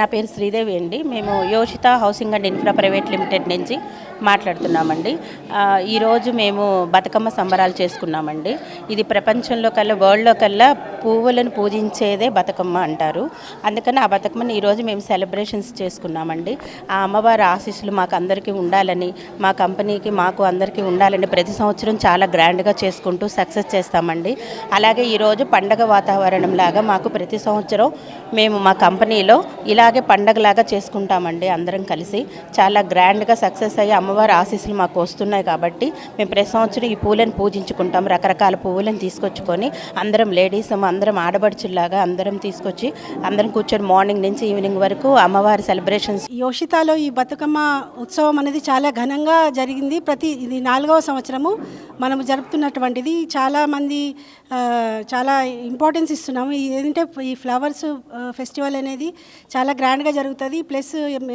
నా పేరు శ్రీదేవి అండి. మేము Yoshitha housing and infra private limited నుంచి మాట్లాడుతున్నామండి. ఈరోజు మేము బతుకమ్మ సంబరాలు చేసుకున్నామండి. ఇది ప్రపంచంలో కల్లా వరల్డ్లో కల్లా పువ్వులను పూజించేదే బతుకమ్మ అంటారు. అందుకని ఆ బతుకమ్మని ఈరోజు మేము సెలబ్రేషన్స్ చేసుకున్నామండి. ఆ అమ్మవారి ఆశీస్సులు మాకు అందరికీ ఉండాలని మా కంపెనీకి మాకు అందరికీ ఉండాలని ప్రతి సంవత్సరం చాలా గ్రాండ్గా చేసుకుంటూ సక్సెస్ చేస్తామండి. అలాగే ఈరోజు పండగ వాతావరణం లాగా మాకు ప్రతి సంవత్సరం మేము మా కంపెనీలో ఇలా ఇలాగే పండగలాగా చేసుకుంటామండి అందరం కలిసి. చాలా గ్రాండ్గా సక్సెస్ అయ్యి అమ్మవారి ఆశీస్సులు మాకు వస్తున్నాయి కాబట్టి మేము ప్రతి సంవత్సరం ఈ పూలను పూజించుకుంటాం. రకరకాల పువ్వులను తీసుకొచ్చుకొని అందరం లేడీస్ అందరం ఆడబడుచుల్లాగా అందరం తీసుకొచ్చి అందరం కూర్చొని మార్నింగ్ నుంచి ఈవినింగ్ వరకు అమ్మవారి సెలబ్రేషన్స్. యోషితాలో ఈ బతుకమ్మ ఉత్సవం అనేది చాలా ఘనంగా జరిగింది. ప్రతి ఇది నాలుగవ సంవత్సరము మనము జరుపుతున్నటువంటిది. చాలామంది చాలా ఇంపార్టెన్స్ ఇస్తున్నాము. ఏంటంటే ఈ ఫ్లవర్స్ ఫెస్టివల్ అనేది చాలా గ్రాండ్గా జరుగుతుంది. ప్లస్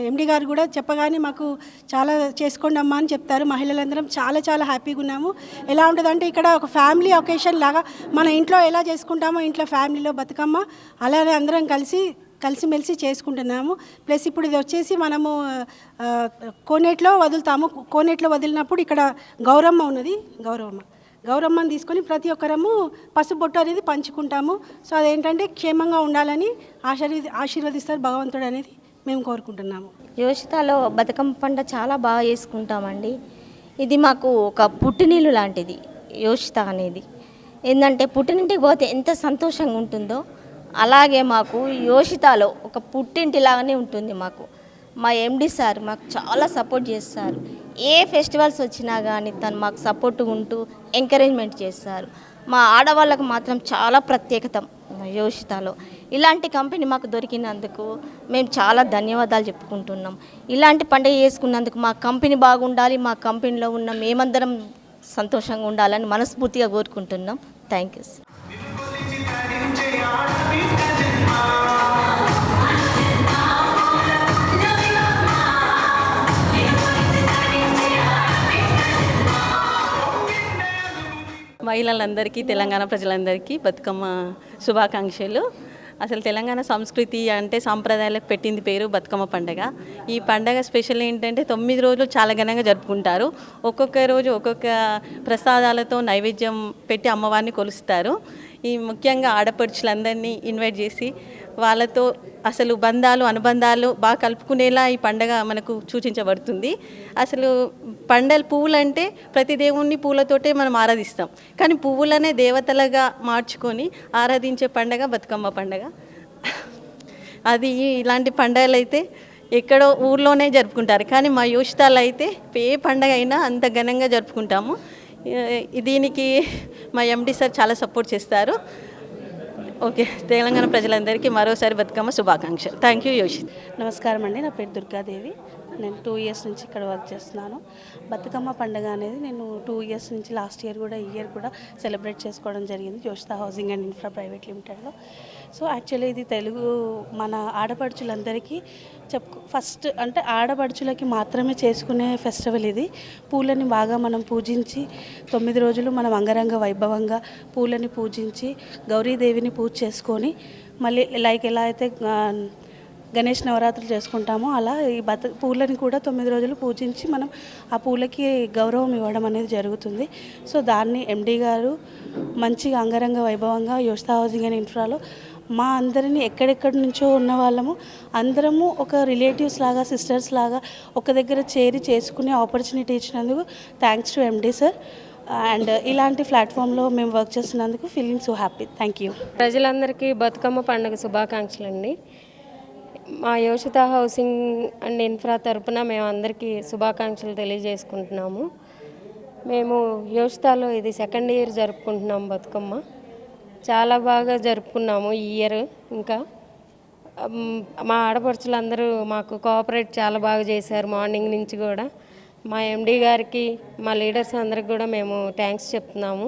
ఎండి గారు కూడా చెప్పగానే మాకు చాలా చేసుకోండి అమ్మా అని చెప్తారు. మహిళలందరం చాలా చాలా హ్యాపీగా ఉన్నాము. ఎలా ఉంటుందంటే ఇక్కడ ఒక ఫ్యామిలీ ఒకేషన్ లాగా మన ఇంట్లో ఎలా చేసుకుంటామో ఇంట్లో ఫ్యామిలీలో బతుకమ్మ అలానే అందరం కలిసి కలిసిమెలిసి చేసుకుంటున్నాము. ప్లస్ ఇప్పుడు ఇది వచ్చేసి మనము కోనేట్లో వదులుతాము. కోనేట్లో వదిలినప్పుడు ఇక్కడ గౌరమ్మ ఉన్నది. గౌరవమ్మ. గౌరమ్మని తీసుకొని ప్రతి ఒక్కరము పసుబొట్టు అనేది పంచుకుంటాము. సో అదేంటంటే క్షేమంగా ఉండాలని ఆశీర్వది ఆశీర్వదిస్తారు భగవంతుడు అనేది మేము కోరుకుంటున్నాము. యోషితాలో బతుకమ్మ పంట చాలా బాగా చేసుకుంటామండి. ఇది మాకు ఒక పుట్టినీళ్ళు లాంటిది యోషిత అనేది. ఏంటంటే పుట్టినింటికి పోతే ఎంత సంతోషంగా ఉంటుందో అలాగే మాకు యోషితాలో ఒక పుట్టింటిలాగానే ఉంటుంది మాకు. మా ఎండి సార్ మాకు చాలా సపోర్ట్ చేస్తారు. ఏ ఫెస్టివల్స్ వచ్చినా కానీ తను మాకు సపోర్ట్ ఉంటూ ఎంకరేజ్మెంట్ చేస్తారు. మా ఆడవాళ్ళకు మాత్రం చాలా ప్రత్యేకత యోషితాలో. ఇలాంటి కంపెనీ మాకు దొరికినందుకు మేము చాలా ధన్యవాదాలు చెప్పుకుంటున్నాం. ఇలాంటి పండుగ చేసుకున్నందుకు మా కంపెనీ బాగుండాలి మా కంపెనీలో ఉన్న మేమందరం సంతోషంగా ఉండాలని మనస్ఫూర్తిగా కోరుకుంటున్నాం. థ్యాంక్ యూ మహిళలందరికీ తెలంగాణ ప్రజలందరికీ బతుకమ్మ శుభాకాంక్షలు. అసలు తెలంగాణ సంస్కృతి అంటే సాంప్రదాయాలకు పెట్టింది పేరు బతుకమ్మ పండగ. ఈ పండగ స్పెషల్ ఏంటంటే తొమ్మిది రోజులు చాలా ఘనంగా జరుపుకుంటారు. ఒక్కొక్క రోజు ఒక్కొక్క ప్రసాదాలతో నైవేద్యం పెట్టి అమ్మవారిని కొలుస్తారు. ఈ ముఖ్యంగా ఆడపడుచులందరినీ ఇన్వైట్ చేసి వాళ్ళతో అసలు బంధాలు అనుబంధాలు బాగా కలుపుకునేలా ఈ పండగ మనకు సూచించబడుతుంది. అసలు పండల పువ్వులు అంటే ప్రతి దేవుణ్ణి పూలతోటే మనం ఆరాధిస్తాం. కానీ పువ్వులనే దేవతలుగా మార్చుకొని ఆరాధించే పండగ బతుకమ్మ పండగ. అది ఇలాంటి పండగలు అయితే ఎక్కడో ఊర్లోనే జరుపుకుంటారు. కానీ మా యోషితాలు అయితే ఏ పండగ అయినా అంత ఘనంగా జరుపుకుంటాము. దీనికి మా ఎండి సార్ చాలా సపోర్ట్ చేస్తారు. ఓకే తెలంగాణ ప్రజలందరికీ మరోసారి బతుకమ్మ శుభాకాంక్షలు. థ్యాంక్ యూ యోషిత్ నమస్కారం అండి నా పేరు దుర్గాదేవి. నేను టూ ఇయర్స్ నుంచి ఇక్కడ వర్క్ చేస్తున్నాను. బతుకమ్మ పండుగ అనేది నేను టూ ఇయర్స్ నుంచి లాస్ట్ ఇయర్ కూడా ఈ ఇయర్ కూడా సెలబ్రేట్ చేసుకోవడం జరిగింది. Joshitha housing and infra private లిమిటెడ్లో so actually ఇది తెలుగు మన ఆడపడుచులందరికీ చెప్పుకో ఫస్ట్ అంటే ఆడపడుచులకి మాత్రమే చేసుకునే ఫెస్టివల్ ఇది. పూలని బాగా మనం పూజించి తొమ్మిది రోజులు మనం అంగరంగ వైభవంగా పూలని పూజించి గౌరీదేవిని పూజ చేసుకొని మళ్ళీ లైక్ ఎలా అయితే గణేష్ నవరాత్రులు చేసుకుంటామో. అలా ఈ బత పూలని కూడా తొమ్మిది రోజులు పూజించి మనం ఆ పూలకి గౌరవం ఇవ్వడం అనేది జరుగుతుంది. సో దాన్ని ఎండీ గారు మంచిగా అంగరంగ వైభవంగా యోస్తా హౌసింగ్ అండ్ ఇన్ఫ్రాలో మా అందరినీ ఎక్కడెక్కడి నుంచో ఉన్న వాళ్ళము అందరము ఒక రిలేటివ్స్ లాగా సిస్టర్స్ లాగా ఒక దగ్గర చేరి చేసుకునే ఆపర్చునిటీ ఇచ్చినందుకు thanks to MD sir. And ఇలాంటి ప్లాట్ఫామ్లో మేము వర్క్ చేస్తున్నందుకు feeling so happy. Thank you. ప్రజలందరికీ బతుకమ్మ పండుగ శుభాకాంక్షలు అండి మా యోషిత హౌసింగ్ అండ్ ఇన్ఫ్రా తరపున మేము అందరికీ శుభాకాంక్షలు తెలియజేసుకుంటున్నాము. మేము యోషితాలో ఇది సెకండ్ ఇయర్ జరుపుకుంటున్నాం బతుకమ్మ. చాలా బాగా జరుపుకున్నాము ఈ ఇయర్ ఇంకా. మా ఆడపడుచులందరూ మాకు కోఆపరేట్ చాలా బాగా చేశారు మార్నింగ్ నుంచి కూడా. మా ఎండీ గారికి మా లీడర్స్ అందరికి కూడా మేము థ్యాంక్స్ చెప్తున్నాము.